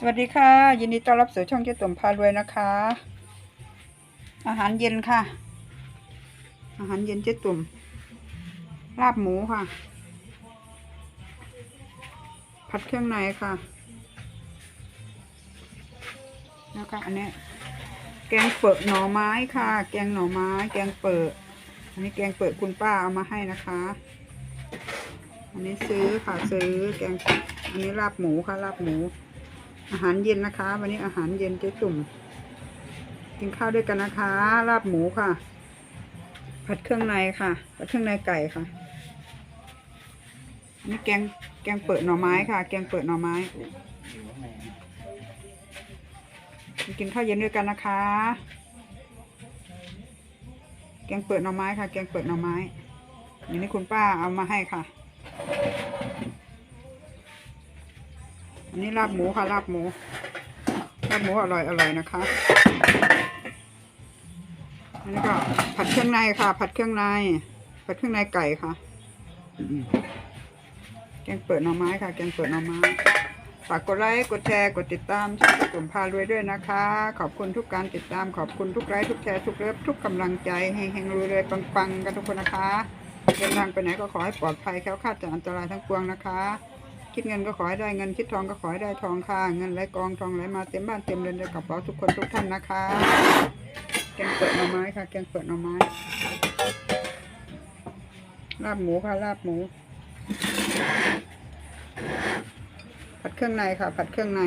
สวัสดีค่ะ ยินดีต้อนรับสู่ช่องเจ๊ตุ่มพารวยนะคะ อาหารเย็นค่ะ อาหารเย็นเจ๊ตุ่มลาบหมูค่ะ ผัดเครื่องในค่ะ แล้วก็อันนี้แกงเปิดหน่อไม้ค่ะ แกงหน่อไม้ แกงเปิดอันนี้แกงเปิดคุณป้าเอามาให้นะคะ อันนี้ซื้อค่ะซื้อแกงอันนี้ลาบหมูค่ะลาบหมู อาหารเย็นนะคะ วันนี้อาหารเย็นเจ๊ตุ่ม กินข้าวด้วยกันนะคะ ลาบหมูค่ะ ผัดเครื่องในค่ะ ผัดเครื่องในไก่ค่ะนนี้แกงแกงเปิดหน่อไม้ค่ะ แกงเปิดหน่อไม้ กินข้าวเย็นด้วยกันนะคะ แกงเปิดหน่อไม้ค่ะ แกงเปิดหน่อไม้อันนี้คุณป้าเอามาให้ค่ะ นนี้ลาบหมูค่ะลาบหมูลาบหมูอร่อยอร่อยนะคะอันนี้ก็ผัดเครื่องในค่ะ ผัดเครื่องในผัดเครื่องในไก่ค่ะแกงเปิดหน่อไม้ค่ะแกงเปิดหน่อไม้ฝากกดไลค์กดแชร์กดติดตามช่องกลุ่มพารวยด้วยนะคะ ขอบคุณทุกการติดตามขอบคุณทุกไลค์ทุกแชร์ทุกเลิฟทุกกำลังใจให้แห่งรวยเลยปังๆกันทุกคนนะคะเดินทางไปไหนก็ขอให้ปลอดภัยแคล้วคลาดจากอันตรายทั้งปวงนะคะ คิดเงินก็ขอให้ได้เงินคิดทองก็ขอให้ได้ทองค่ะ เงินไหลกองทองไหลมาเต็มบ้านเต็มเรือนในกระเป๋าทุกคนทุกท่านนะคะ แกงเปิดหน่อไม้ค่ะ แกงเปิดหน่อไม้ ลาบหมูค่ะลาบหมู ผัดเครื่องในค่ะ ผัดเครื่องใน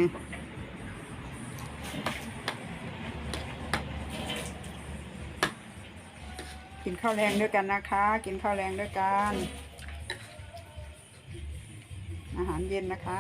กินข้าวแรงด้วยกันนะคะ กินข้าวแรงด้วยกัน เย็นนะคะ